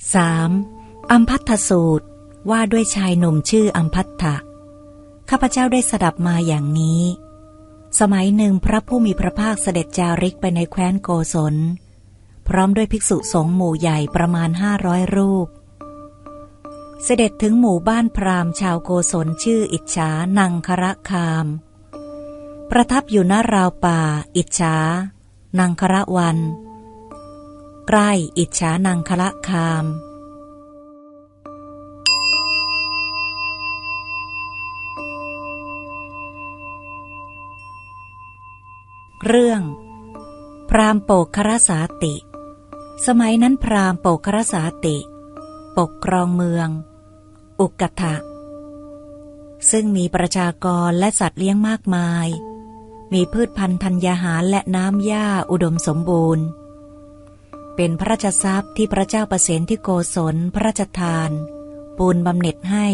3. อัมพัทธสูตรว่าด้วยชายหนุ่มชื่ออัมพัทธะข้าพเจ้าได้สดับมาอย่างนี้ สมัยหนึ่งพระผู้มีพระภาคเสด็จจาริกไปในแคว้นโกศล พร้อมด้วยภิกษุสงฆ์หมู่ใหญ่ประมาณห้าร้อยรูป เสด็จถึงหมู่บ้านพราหมณ์ชาวโกศลชื่ออิจฉานังคระคาม ประทับอยู่หน้าราวป่า อิจฉานังคระวัน ใกล้อิจฉานังคละคาม เรื่อง พรามโปกครสาติ สมัยนั้นพรามโปกครสาติ ปกครองเมือง อุกกทะซึ่งมีประชากรและสัตว์เลี้ยงมากมาย มีพืชพันธุ์ธัญญาหารและน้ำหญ้าอุดมสมบูรณ์ เป็นพระราชทรัพย์ที่พระเจ้าประเสนที่โกศลพระราชทาน ปูนบำเหน็จให้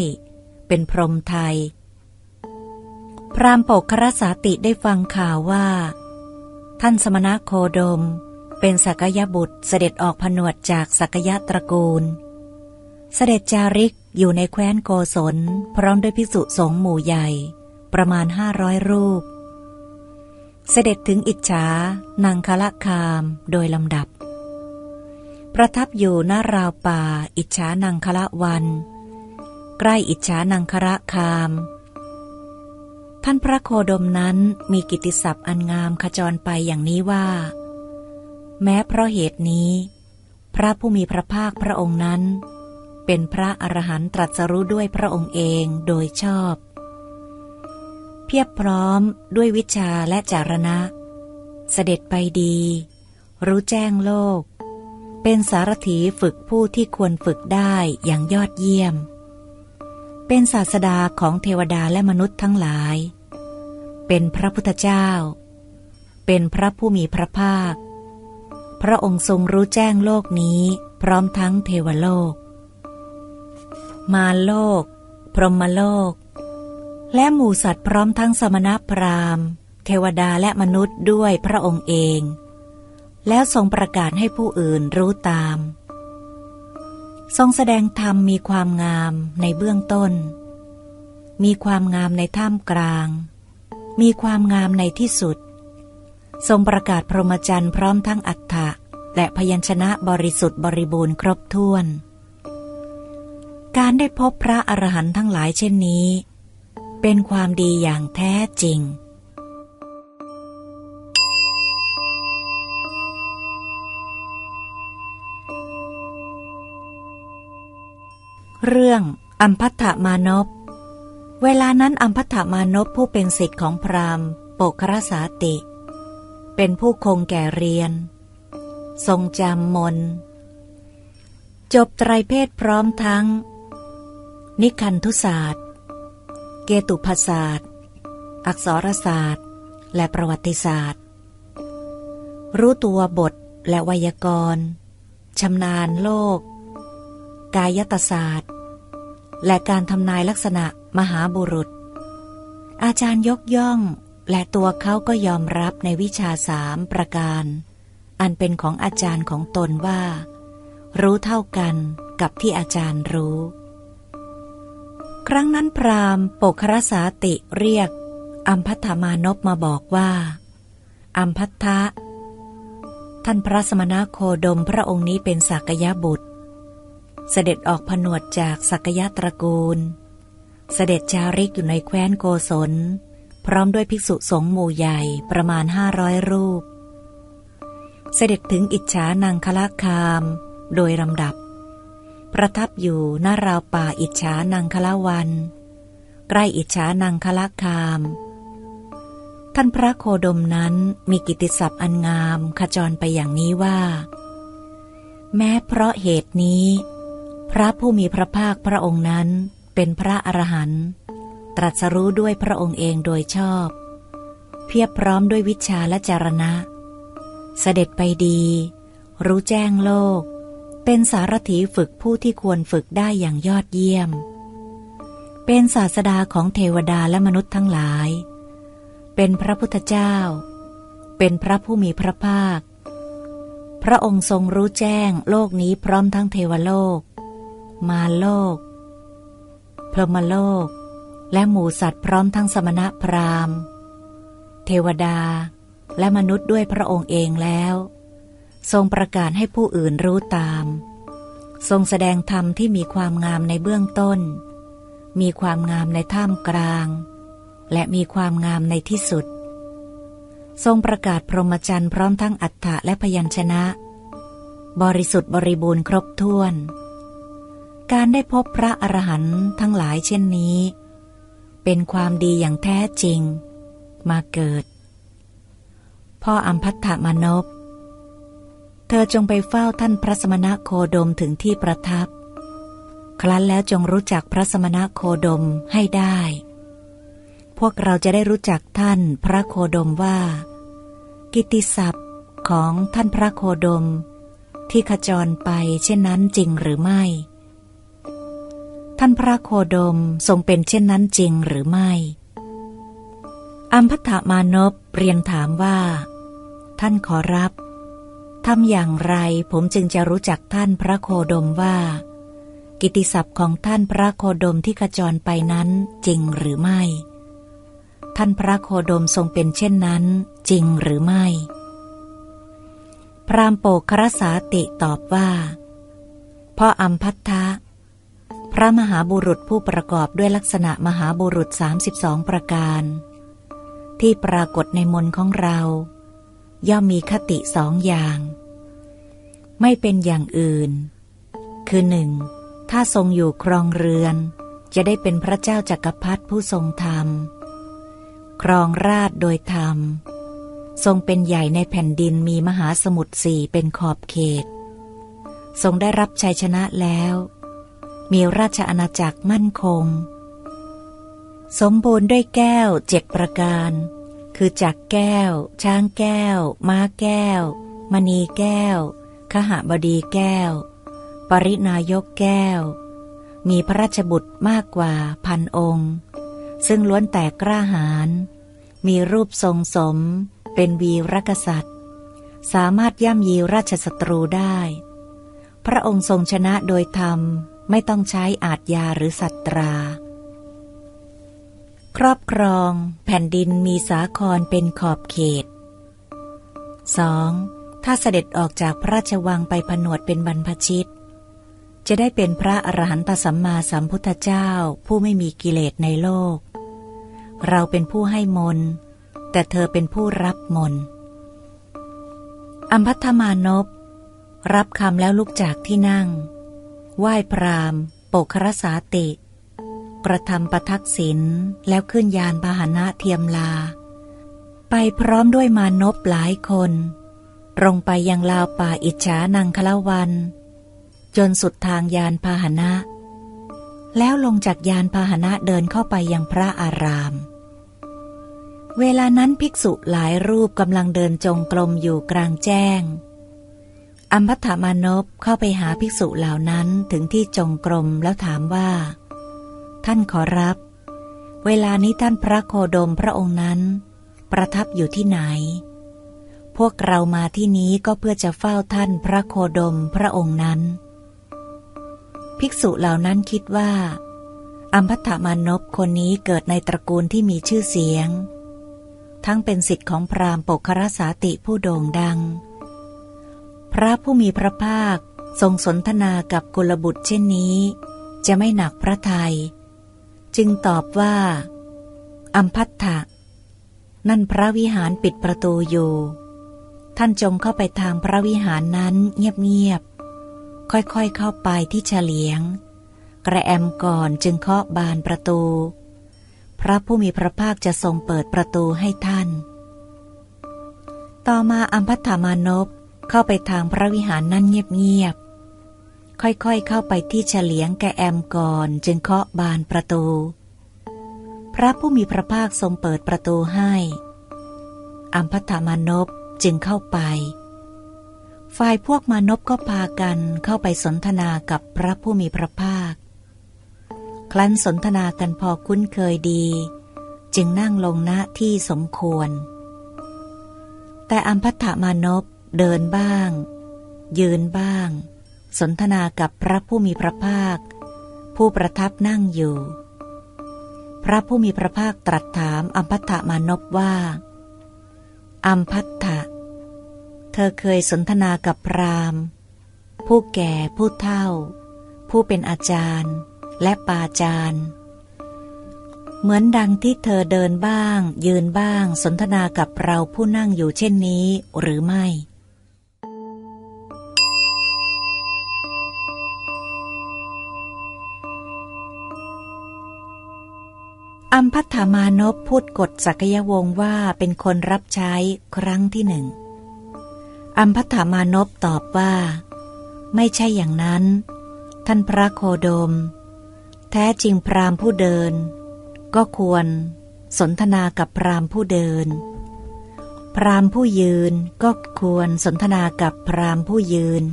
เป็นพรมไทย พรามโปกครสาติได้ฟังข่าวว่า ท่านสมณะโคดม เป็นสักยบุตรเสด็จออกผนวดจากสักยะตระกูล เสด็จจาริกอยู่ในแคว้นโกศล พร้อมด้วยภิกษุสงหมู่ใหญ่ ประมาณห้าร้อยรูป เสด็จถึงอิจฉานังคละคามโดยลำดับ ประทับอยู่หน้าราวป่า อิจฉานังคละวัน ใกล้อิจฉานังคระคาม ท่านพระโคดมนั้นมีกิตติศัพท์อันงามขจรไปอย่างนี้ว่า แม้เพราะเหตุนี้ พระผู้มีพระภาคพระองค์นั้น เป็นพระอรหันตรัสรู้ด้วยพระองค์เองโดยชอบ เพียบพร้อมด้วยวิชาและจารณะ เสด็จไปดี รู้แจ้งโลก เป็นสารถีฝึกผู้ที่ควรฝึกได้อย่างยอดเยี่ยม เป็นศาสดาของเทวดาและมนุษย์ทั้งหลาย เป็นพระพุทธเจ้า เป็นพระผู้มีพระภาค พระองค์ทรงรู้แจ้งโลกนี้พร้อมทั้งเทวโลก มาโลก พรหมโลก และหมู่สัตว์พร้อมทั้งสมณพราหมณ์ เทวดาและมนุษย์ด้วยพระองค์เอง แล้วทรงประกาศให้ผู้อื่นรู้ตาม ทรงแสดงธรรมมีความงามในเบื้องต้น มีความงามในท่ามกลาง มีความงามในที่สุด ทรงประกาศพรหมจรรย์พร้อมทั้งอัฏฐะและพยัญชนะบริสุทธิ์บริบูรณ์ครบถ้วน การได้พบพระอรหันต์ทั้งหลายเช่นนี้ เป็นความดีอย่างแท้จริง เรื่องอัมพัทธมานพ เวลานั้นอัมพัทธมานพผู้เป็นศิษย์ของพราหมณ์โปกครสาติ เป็นผู้คงแก่เรียน ทรงจำมน จบไตรเพศพร้อมทั้ง นิคันธุศาสตร์ เกตุภาศาสตร์ อักษรศาสตร์ และประวัติศาสตร์ รู้ตัวบทและไวยากรณ์ชำนาญโลก กายตศาสตร์ และการทำนายลักษณะมหาบุรุษ อาจารย์ยกย่อง และตัวเขาก็ยอมรับในวิชาสามประการ อันเป็นของอาจารย์ของตนว่า รู้เท่ากันกับที่อาจารย์รู้ ครั้งนั้นพราหมณ์ปกครสาติเรียก อัมพัทมานพมาบอกว่าอัมพัทธะท่านพระสมณโคดมพระองค์นี้เป็นสักยะบุตร เสด็จออกผนวดจากสักยะตระกูล เสด็จจาริกอยู่ในแคว้นโกศล พร้อมด้วยภิกษุสงฆ์หมู่ใหญ่ประมาณห้าร้อยรูป เสด็จถึงอิจฉานังคละคาม โดยลำดับ ประทับอยู่หน้าราวป่าอิจฉานังคละวัน ใกล้อิจฉานังคละคาม ท่านพระโคดมนั้นมีกิตติศัพท์อันงามขจรไปอย่างนี้ว่า แม้เพราะเหตุนี้ พระผู้มีพระภาคพระองค์นั้นเป็นพระอรหันต์ตรัสรู้ด้วยพระองค์เองโดยชอบ เพียบพร้อมด้วยวิชาและจารณะ เสด็จไปดี รู้แจ้งโลก เป็นสารถีฝึกผู้ที่ควรฝึกได้อย่างยอดเยี่ยม เป็นศาสดาของเทวดาและมนุษย์ทั้งหลาย เป็นพระพุทธเจ้า เป็นพระผู้มีพระภาค พระองค์ทรงรู้แจ้งโลกนี้พร้อมทั้งเทวโลก มาโลก พรหมโลก และหมูสัตว์พร้อมทั้งสมณะพราหมณ์ เทวดาและมนุษย์ด้วยพระองค์เองแล้ว ทรงประกาศให้ผู้อื่นรู้ตาม ทรงแสดงธรรมที่มีความงามในเบื้องต้น มีความงามในท่ามกลาง และมีความงามในที่สุด ทรงประกาศพรหมจรรย์พร้อมทั้งอัฏฐะและพยัญชนะ บริสุทธิ์บริบูรณ์ครบถ้วน การได้พบพระอรหันต์ทั้งหลายเช่นนี้ เป็นความดีอย่างแท้จริง มาเกิด พ่ออัมพัทธมานพเธอจงไปเฝ้าท่านพระสมณะโคดมถึงที่ประทับ ครั้นแล้วจงรู้จักพระสมณะโคดมให้ได้ พวกเราจะได้รู้จักท่านพระโคดมว่า กิตติศัพท์ของท่านพระโคดม ที่ขจรไปเช่นนั้นจริงหรือไม่ ท่านพระโคดมทรงเป็นเช่นนั้นจริงหรือไม่ อัมพัทธมานพเรียนถามว่า ท่านขอรับทำอย่างไรผมจึงจะรู้จักท่านพระโคดมว่า กิตติศัพท์ของท่านพระโคดมที่ขจรไปนั้นจริงหรือไม่ ท่านพระโคดมทรงเป็นเช่นนั้นจริงหรือไม่ พรามโปกครสาติตอบว่าพ่ออัมพัทธะ ระมหาบุรุษผู้ประกอบด้วยลักษณะมหาบุรุษ 32 ประการ ที่ปรากฏในมนของเรา ย่อมมีคติสองอย่าง ไม่เป็นอย่างอื่น คือหนึ่งถ้าทรงอยู่ครองเรือน จะได้เป็นพระเจ้าจักรพรรดิผู้ทรงธรรม ครองราชโดยธรรม ทรงเป็นใหญ่ในแผ่นดินมีมหาสมุทรสี่เป็นขอบเขต ทรงได้รับชัยชนะแล้ว มีราชอาณาจักรมั่นคง สมบูรณ์ด้วยแก้วเจ็ดประการ คือจักแก้ว ช้างแก้ว ม้าแก้ว มณีแก้ว ขหบดีแก้ว ปรินายกแก้ว มีพระราชบุตรมากกว่าพันองค์ ซึ่งล้วนแต่กล้าหาญ มีรูปทรงสม เป็นวีรกษัตริย์ สามารถย่ำยีราชศัตรูได้ พระองค์ทรงชนะโดยธรรม ไม่ต้องใช้อาทยาหรือสัตรา ครอบครองแผ่นดินมีสาครเป็นขอบเขต 2. ถ้าเสด็จออกจากพระราชวังไปผนวดเป็นบรรพชิต จะได้เป็นพระอรหันตสัมมาสัมพุทธเจ้าผู้ไม่มีกิเลสในโลก เราเป็นผู้ให้มน แต่เธอเป็นผู้รับมน อัมพัทมานพรับคำแล้วลุกจากที่นั่ง ไหว้พรามปกครสาติ กระทำประทักษิณแล้วขึ้นยานพาหนะเทียมลา ไปพร้อมด้วยมานพหลายคนตรงไปยังลาวป่าอิจฉานังคละวัน จนสุดทางยานพาหนะ แล้วลงจากยานพาหนะเดินเข้าไปยังพระอาราม เวลานั้นภิกษุหลายรูปกำลังเดินจงกรมอยู่กลางแจ้ง อัมพัทธมานพเข้าไปหาภิกษุเหล่านั้นถึงที่จงกรมแล้วถามว่า ท่านขอรับ เวลานี้ท่านพระโคดมพระองค์นั้น ประทับอยู่ที่ไหน พวกเรามาที่นี้ก็เพื่อจะเฝ้าท่านพระโคดมพระองค์นั้น ภิกษุเหล่านั้นคิดว่า อัมพัทธมานพคนนี้เกิดในตระกูลที่มีชื่อเสียง ทั้งเป็นสิทธิ์ของพราหมณ์ปกครสาติผู้โด่งดัง พระผู้มีพระภาคทรงสนทนากับกุลบุตรเช่นนี้ จะไม่หนักพระทยัยจึงตอบว่า อัมพัทธะนั่นพระวิหารปิดประตูอยู่ ท่านจงเข้าไปทางพระวิหารนั้นเงียบๆ ค่อยๆเข้าไปที่เฉลียง กระแอมก่อนจึงเคาะบานประตู พระผู้มีพระภาคจะทรงเปิดประตูให้ท่าน ต่อมาอัมพัทธามานพ เข้าไปทางพระวิหารนั้นเงียบๆ ค่อยๆเข้าไปที่เฉลียงแกแอมก่อนจึงเคาะบานประตู พระผู้มีพระภาคทรงเปิดประตูให้ อัมพัทธามานพจึงเข้าไป ฝ่ายพวกมานพก็พากันเข้าไปสนทนากับพระผู้มีพระภาค ครั้นสนทนากันพอคุ้นเคยดี จึงนั่งลงณที่สมควร แต่อัมพัทธมานพ เดินบ้าง ยืนบ้าง สนทนากับพระผู้มีพระภาค ผู้ประทับนั่งอยู่ พระผู้มีพระภาคตรัสถามอัมพัตถมานพว่า อัมพัตถะเธอเคยสนทนากับพรามผู้แก่ผู้เฒ่า ผู้เป็นอาจารย์และปาจารย์เหมือนดังที่เธอเดินบ้าง ยืนบ้าง สนทนากับเราผู้นั่งอยู่เช่นนี้หรือไม่ อัมพัทธามานพพูดกฎสักยวงศ์ว่าเป็นคนรับใช้ครั้งที่หนึ่ง อัมพัทธามานพตอบว่า ไม่ใช่อย่างนั้น ท่านพระโคดม แท้จริงพรามผู้เดิน ก็ควรสนทนากับพรามผู้เดิน พรามผู้ยืนก็ควรสนทนากับพรามผู้ยืน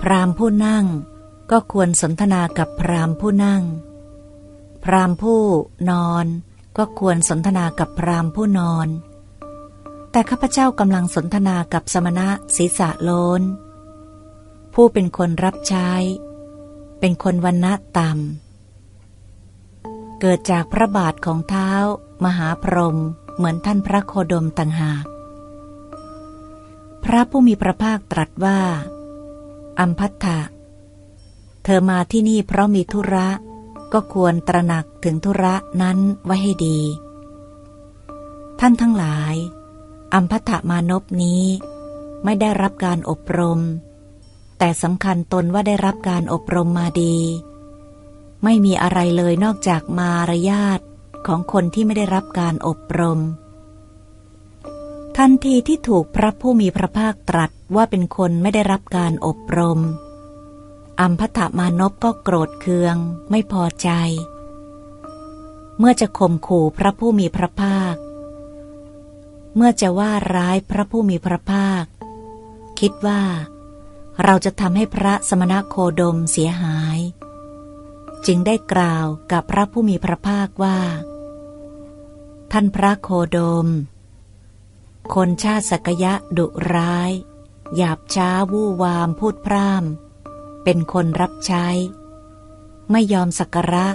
พรามผู้นั่งก็ควรสนทนากับพรามผู้นั่ง พราหมณ์ผู้นอนก็ควรสนทนากับพราหมณ์ผู้นอน แต่ข้าพเจ้ากำลังสนทนากับสมณะศีรษะโลน ผู้เป็นคนรับใช้ เป็นคนวันณะต่ำ เกิดจากพระบาทของเท้า มหาพรหมเหมือนท่านพระโคดมต่างหาก พระผู้มีพระภาคตรัสว่า อัมพัทธะ เธอมาที่นี่เพราะมีธุระ ก็ควรตระหนักถึงธุระนั้นไว้ให้ดี ท่านทั้งหลาย อัมพัทมานพนี้ไม่ได้รับการอบรม แต่สำคัญตนว่าได้รับการอบรมมาดี ไม่มีอะไรเลยนอกจากมารยาทของคนที่ไม่ได้รับการอบรม ทันทีที่ถูกพระผู้มีพระภาคตรัสว่าเป็นคนไม่ได้รับการอบรม อัมพัทมานพก็โกรธเคือง ไม่พอใจ เมื่อจะข่มขู่พระผู้มีพระภาค เมื่อจะว่าร้ายพระผู้มีพระภาค คิดว่า เราจะทำให้พระสมณโคดมเสียหาย จึงได้กล่าวกับพระผู้มีพระภาคว่า ท่านพระโคดม คนชาติสกยะดุร้าย หยาบช้าวู่วามพูดพร่ำ เป็นคนรับใช้ ไม่ยอมสักการะ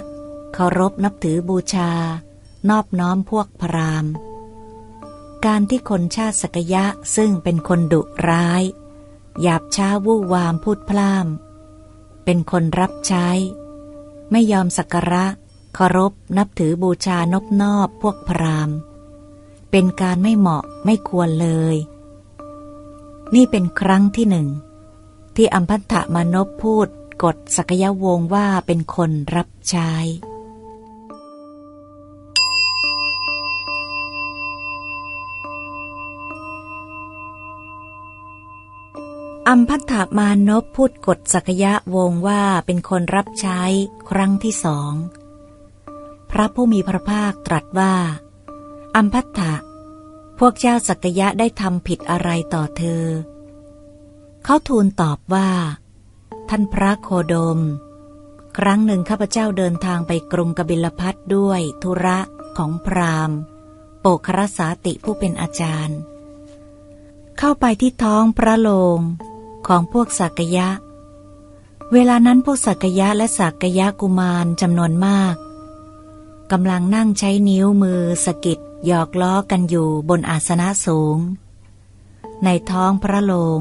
เคารพนับถือบูชา นอบน้อมพวกพราหมณ์ การที่คนชาติสกยะซึ่งเป็นคนดุร้าย หยาบช้าวู่วามพูดพร่ำเป็นคนรับใช้ ไม่ยอมสักการะ เคารพนับถือบูชานบนอบพวกพราหมณ์ เป็นการไม่เหมาะไม่ควรเลย นี่เป็นครั้งที่หนึ่ง ที่อัมพันธมานพพูดกฎสักยวงว่าเป็นคนรับใช้อัมพัทธมานพพูดกฎสักยะวงว่าเป็นคนรับใช้ครั้งที่สอง พระผู้มีพระภาคตรัสว่า อัมพัทธะพวกเจ้าสักยะได้ทำผิดอะไรต่อเธอ เขาทูลตอบว่า ท่านพระโคดม ครั้งหนึ่งข้าพเจ้าเดินทางไปกรุงกบิลพัทด้วยธุระของพราหมณ์ โปกครสาติผู้เป็นอาจารย์ เข้าไปที่ท้องพระโลงของพวกสักยะ เวลานั้นพวกสักยะและสักยะกุมารจำนวนมากกำลังนั่งใช้นิ้วมือสกิดหยอกล้อกันอยู่บนอาสนะสูง ในท้องพระโลง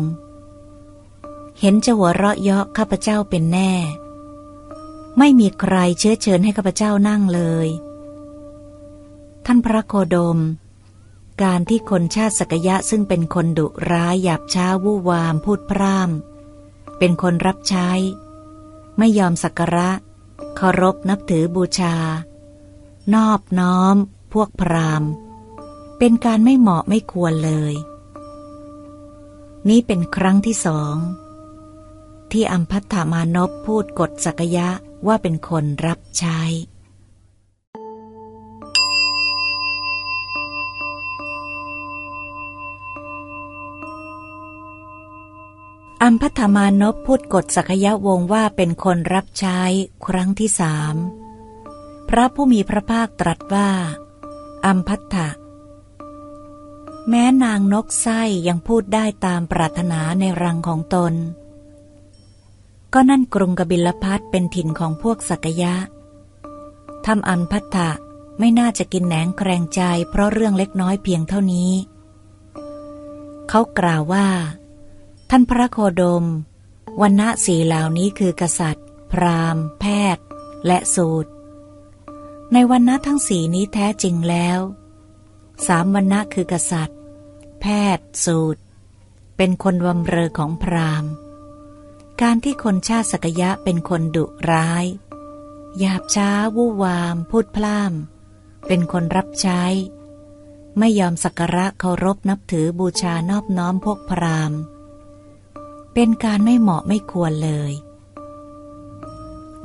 เห็นจะหัวเราะเยาะข้าพเจ้าเป็นแน่ ไม่มีใครเชื้อเชิญให้ข้าพเจ้านั่งเลย ท่านพระโคดม การที่คนชาติสกยะซึ่งเป็นคนดุร้ายหยาบช้าวู่วามพูดพร่ำเป็นคนรับใช้ ไม่ยอมสักการะเคารพนับถือบูชา นอบน้อม พวกพราหมณ์ เป็นการไม่เหมาะไม่ควรเลย นี่เป็นครั้งที่สอง ที่อัมพัทธามานพพูดกฎสักยะว่าเป็นคนรับใช้อัมพัทธมานพพูดกฎสักยะวงว่าเป็นคนรับใช้ครั้งที่สามพระผู้มีพระภาคตรัสว่า อัมพัทธะแม้นางนกไส้ยังพูดได้ตามปรารถนาในรังของตน ก็นั่นกรุงกบิลพัทเป็นถิ่นของพวกสักยะทำอันพัทธะไม่น่าจะกินแหนงแกรงใจเพราะเรื่องเล็กน้อยเพียงเท่านี้ เขากล่าวว่า ท่านพระโคดมวันณะสีเหล่านี้คือกษัตริย์ พราหมณ์ แพทย์ และสูตร ในวันณะทั้งสีนี้แท้จริงแล้วสามวันณะคือกษัตริย์ แพทย์ สูตร เป็นคนวำเรอของพราหมณ์ การที่คนชาติสกยะเป็นคนดุร้าย หยาบช้าวู่วาม พูดพล่ำเป็นคนรับใช้ ไม่ยอมสักการะเคารพนับถือบูชานอบน้อมพวกพราหมณ์ เป็นการไม่เหมาะไม่ควรเลย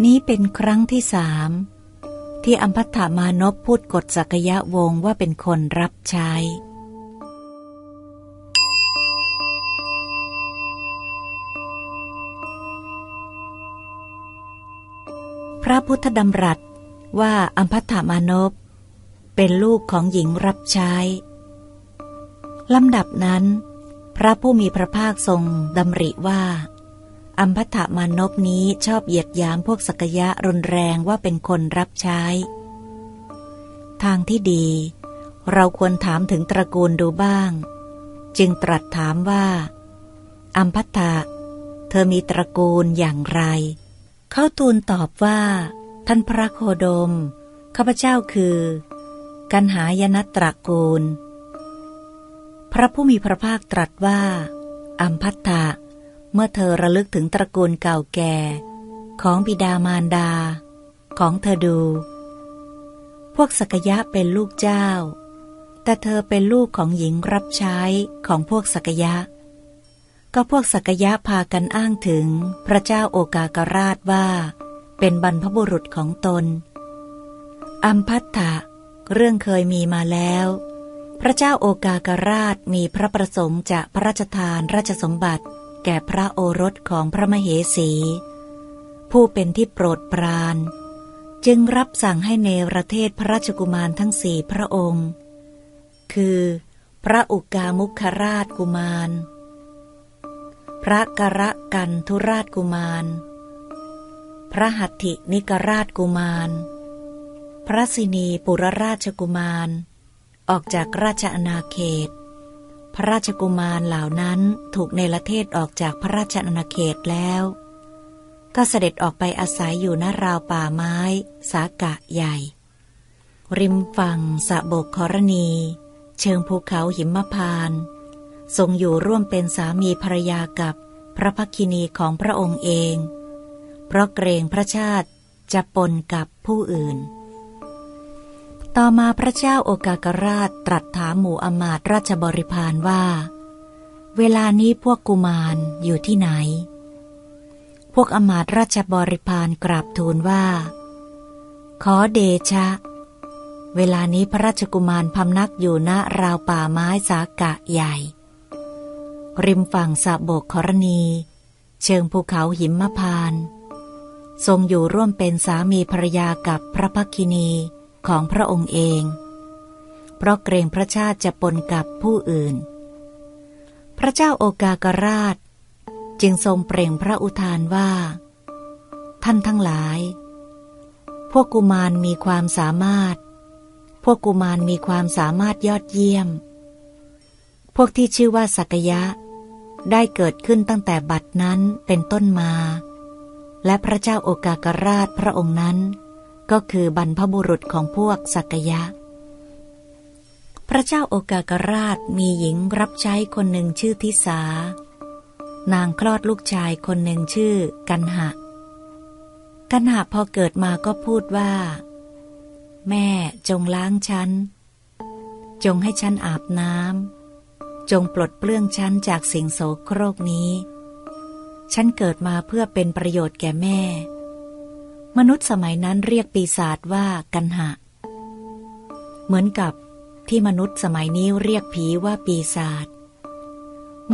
นี้เป็นครั้งที่สามที่อัมพัตถามานพพูดกฎสักยะวงว่าเป็นคนรับใช้ พระพุทธดำรัสว่าอัมพัตถามานพเป็นลูกของหญิงรับใช้ลำดับนั้น พระผู้มีพระภาคทรงดำริว่า อัมพัตถามานพนี้ชอบเหยียดยามพวกสักยะรุนแรงว่าเป็นคนรับใช้ ทางที่ดี เราควรถามถึงตระกูลดูบ้าง จึงตรัสถามว่า อัมพัตถะเธอมีตระกูลอย่างไร เขาทูลตอบว่า ท่านพระโคดม ข้าพเจ้าคือ กันหายนตระกูล พระผู้มีพระภาคตรัสว่า อัมพัตตะเมื่อเธอระลึกถึงตระกูลเก่าแก่ ของบิดามารดา ของเธอดู พวกสกยะเป็นลูกเจ้า แต่เธอเป็นลูกของหญิงรับใช้ของพวกสกยะ ก็พวกสักยะพากันอ้างถึงพระเจ้าโอกากราชว่า เป็นบรรพบุรุษของตน อัมพัตตะเรื่องเคยมีมาแล้ว พระเจ้าโอกากราชมีพระประสงค์จะพระราชทานราชสมบัติ แก่พระโอรสของพระมเหสี ผู้เป็นที่โปรดปราน จึงรับสั่งให้เนรเทศพระราชกุมารทั้งสี่พระองค์ คือ พระอุกามุขราชกุมาร พระกระกันทุราชกุมาร พระหัตถินิกราชกุมาร พระสินีปุรราชกุมาร ออกจากราชอาณาเขต พระราชกุมารเหล่านั้นถูกเนรเทศออกจากพระราชอาณาเขตแล้ว ก็เสด็จออกไปอาศัยอยู่ณราวป่าไม้ สากะใหญ่ ริมฝั่งสะบกครณี เชิงภูเขาหิมพานต์ ทรงอยู่ร่วมเป็นสามีภรรยากับพระพักินีของพระองค์เอง เพราะเกรงพระชาติจะปนกับผู้อื่น ต่อมาพระเจ้าโอกากราชตรัสถามหมู่อมาตราชบริพารว่า เวลานี้พวกกุมารอยู่ที่ไหน พวกอมาตราชบริพารกราบทูลว่า ขอเดชะ เวลานี้พระราชกุมารพำนักอยู่ณราวป่าไม้สากะใหญ่ ริมฝั่งสะโบกครณี เชิงภูเขาหิมพาน ทรงอยู่ร่วมเป็นสามีภรรยากับพระพักินีของพระองค์เอง เพราะเกรงพระชาติจะปนกับผู้อื่น พระเจ้าโอกากราช จึงทรงเปล่งพระอุทานว่า ท่านทั้งหลาย พวกกุมารมีความสามารถ พวกกุมารมีความสามารถยอดเยี่ยมพวกที่ชื่อว่าสักยะ ได้เกิดขึ้นตั้งแต่บัดนั้นเป็นต้นมา และพระเจ้าโอกากราชพระองค์นั้น ก็คือบรรพบุรุษของพวกสักยะ พระเจ้าโอกากราชมีหญิงรับใช้คนหนึ่งชื่อทิสา นางคลอดลูกชายคนหนึ่งชื่อกันหะ กันหะพอเกิดมาก็พูดว่า แม่จงล้างฉัน จงให้ฉันอาบน้ำ จงปลดเปลื้องฉันจากสิ่งโสโครกนี้ ฉันเกิดมาเพื่อเป็นประโยชน์แก่แม่ มนุษย์สมัยนั้นเรียกปีศาจว่ากันหะ เหมือนกับที่มนุษย์สมัยนี้เรียกผีว่าปีศาจ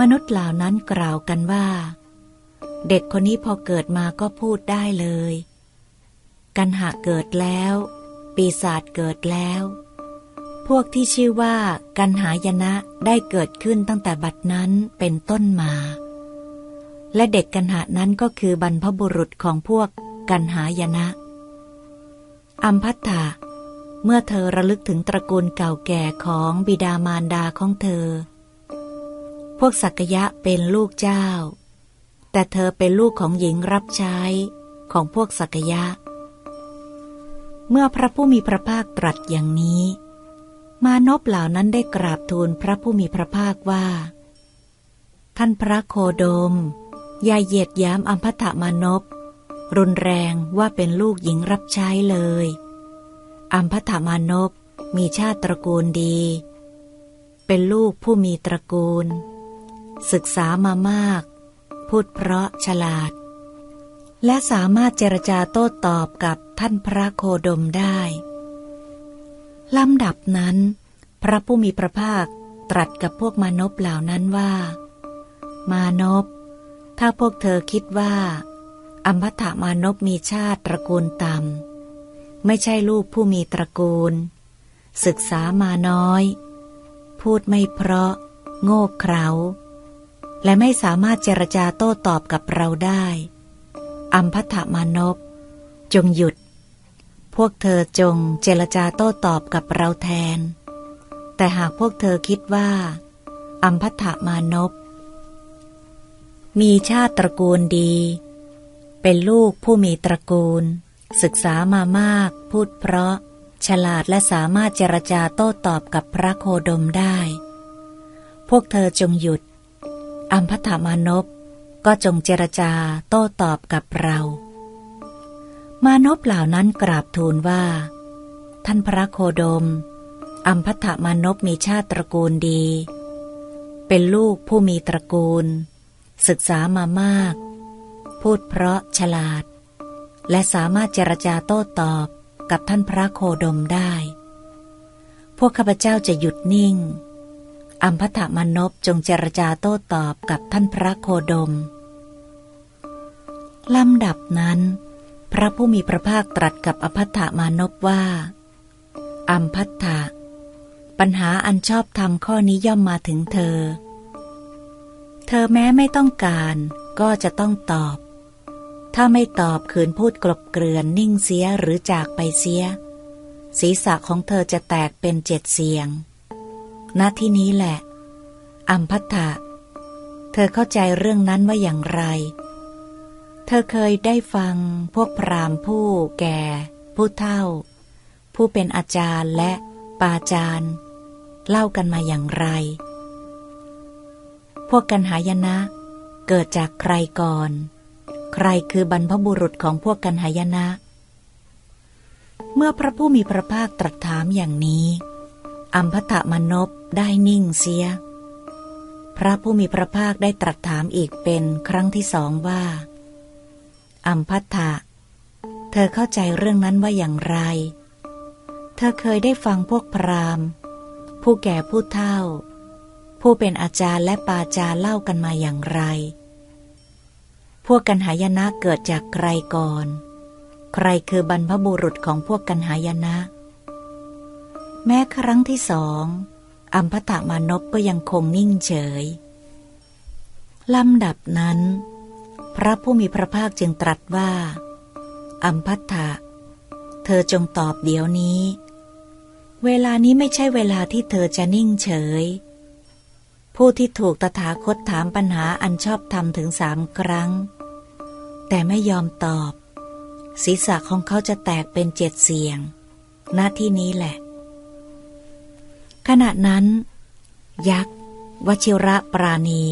มนุษย์เหล่านั้นกล่าวกันว่า เด็กคนนี้พอเกิดมาก็พูดได้เลย กันหะเกิดแล้ว ปีศาจเกิดแล้ว พวกที่ชื่อว่ากันหายนะได้เกิดขึ้นตั้งแต่บัดนั้นเป็นต้นมา และเด็กกันหานั้นก็คือบรรพบุรุษของพวกกันหายนะ อัมพัตตาเมื่อเธอระลึกถึงตระกูลเก่าแก่ของบิดามารดาของเธอ พวกสักยะเป็นลูกเจ้า แต่เธอเป็นลูกของหญิงรับใช้ของพวกสักยะ เมื่อพระผู้มีพระภาคตรัสอย่างนี้ มานพเหล่านั้นได้กราบทูลพระผู้มีพระภาคว่า ท่านพระโคโดม อย่าเหยียดย้ำอัมพัตมานพรุนแรงว่าเป็นลูกหญิงรับใช้เลย อัมพัตมานพมีชาติตระกูลดี เป็นลูกผู้มีตระกูล ศึกษามามาก พูดเพราะฉลาด และสามารถเจรจาโต้ตอบกับท่านพระโคดมได้ ลำดับนั้น พระผู้มีพระภาคตรัสกับพวกมานพเหล่านั้นว่า มานพถ้าพวกเธอคิดว่าอัมพัตมานพมีชาติตระกูลต่ำไม่ใช่ลูกผู้มีตระกูล ศึกษามาน้อย พูดไม่เพราะ โง่เขลาและไม่สามารถเจรจาโต้ตอบกับเราได้ อัมพัตมานพจงหยุด พวกเธอจงเจรจาโต้ตอบกับเราแทน แต่หากพวกเธอคิดว่า อัมพัตมานพ มีชาติตระกูลดี เป็นลูกผู้มีตระกูล ศึกษามามาก พูดเพราะ ฉลาดและสามารถเจรจาโต้ตอบกับพระโคดมได้ พวกเธอจงหยุด อัมพัตมานพก็จงเจรจาโต้ตอบกับเรา มานพเหล่านั้นกราบทูลว่า ท่านพระโคดม อัมพัตมานพมีชาติตระกูลดี เป็นลูกผู้มีตระกูล ศึกษามามาก พูดเพราะฉลาด และสามารถเจรจาโต้ตอบกับท่านพระโคดมได้ พวกข้าพเจ้าจะหยุดนิ่ง อัมพัตมานพจงเจรจาโต้ตอบกับท่านพระโคดมลำดับนั้น พระผู้มีพระภาคตรัสกับอภัตถมานพว่า อัมพัตถะปัญหาอันชอบธรรมข้อนี้ย่อมมาถึงเธอ เธอแม้ไม่ต้องการก็จะต้องตอบ ถ้าไม่ตอบขืนพูดกลบเกลื่อนนิ่งเสียหรือจากไปเสีย ศีรษะของเธอจะแตกเป็นเจ็ดเสียง ณที่นี้แหละ อัมพัตถะเธอเข้าใจเรื่องนั้นว่าอย่างไร เธอเคยได้ฟังพวกพราหมณ์ผู้แก่ ผู้เฒ่า ผู้เป็นอาจารย์และปาจารย์ เล่ากันมาอย่างไร พวกกันหายนะ เกิดจากใครก่อน ใครคือบรรพบุรุษของพวกกันหายนะ เมื่อพระผู้มีพระภาคตรัสถามอย่างนี้ อัมพตมนพได้นิ่งเสีย พระผู้มีพระภาคได้ตรัสถามอีกเป็นครั้งที่สองว่า อัมพัตถะเธอเข้าใจเรื่องนั้นว่าอย่างไร เธอเคยได้ฟังพวกพราหมณ์ ผู้แก่ผู้เฒ่า ผู้เป็นอาจารย์และปาจารย์เล่ากันมาอย่างไร พวกกันหายนะเกิดจากใครก่อน ใครคือบรรพบุรุษของพวกกันหายนะ แม้ครั้งที่สองอัมพัตมานพก็ยังคงนิ่งเฉยลำดับนั้น ระผู้มีพระภาคจึงตรัสว่า อัมพัตถะเธอจงตอบเดี๋ยวนี้ เวลานี้ไม่ใช่เวลาที่เธอจะนิ่งเฉย ผู้ที่ถูกตถาคตถามปัญหาอันชอบทำถึงสามครั้ง แต่ไม่ยอมตอบ ศีรษะของเขาจะแตกเป็นเจ็ดเสียง หน้าที่นี้แหละ ขณะนั้น ยักษ์วชิระปราณี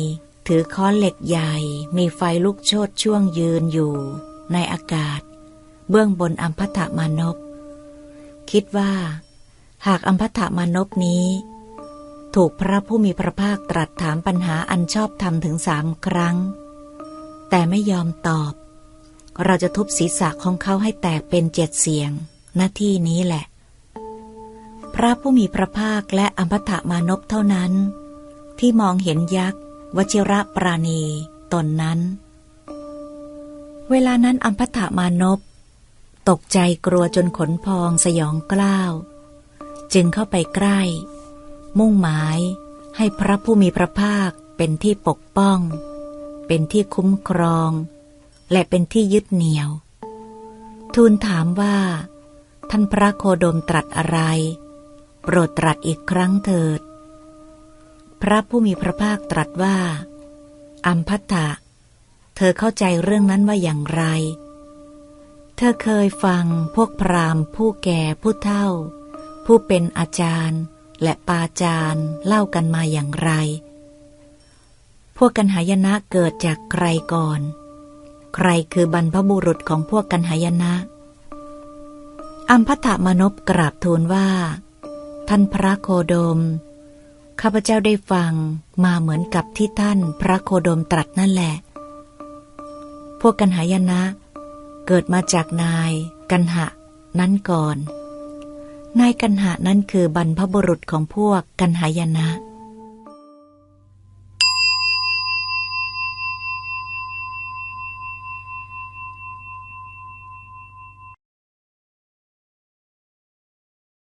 ถือค้อนเหล็กใหญ่ มีไฟลุกโชดช่วงยืนอยู่ ในอากาศ เบื้องบนอัมพัตมานพ คิดว่า หากอัมพัตมานพนี้ ถูกพระผู้มีพระภาคตรัสถามปัญหาอันชอบทำถึงสามครั้ง แต่ไม่ยอมตอบ เราจะทุบศีรษะของเขาให้แตกเป็นเจ็ดเสียงหน้าที่นี้แหละ พระผู้มีพระภาคและอัมพัตมานพเท่านั้น ที่มองเห็นยักษ์ วชิระปราณีตนนั้น เวลานั้นอัมพัตมานพ ตกใจกลัวจนขนพองสยองกล้าว จึงเข้าไปใกล้ มุ่งหมายให้พระผู้มีพระภาคเป็นที่ปกป้อง เป็นที่คุ้มครอง และเป็นที่ยึดเหนี่ยว ทูลถามว่า ท่านพระโคดมตรัสอะไร โปรดตรัสอีกครั้งเถิด พระผู้มีพระภาคตรัสว่า อัมพัตตะเธอเข้าใจเรื่องนั้นว่าอย่างไร เธอเคยฟังพวกพราหมณ์ ผู้แก่ผู้เฒ่า ผู้เป็นอาจารย์ และปาจารย์เล่ากันมาอย่างไร พวกกันหายนะเกิดจากใครก่อน ใครคือบรรพบุรุษของพวกกันหายนะ อัมพัตตมนพกราบทูลว่า ท่านพระโคดม ข้าพเจ้าได้ฟังมาเหมือนกับที่ท่านพระโคดมตรัสนั่นแหละ พวกกันหายนะ เกิดมาจากนายกันหะ นั้นก่อน นายกันหะนั้นคือบรรพบุรุษของพวกกันหายนะ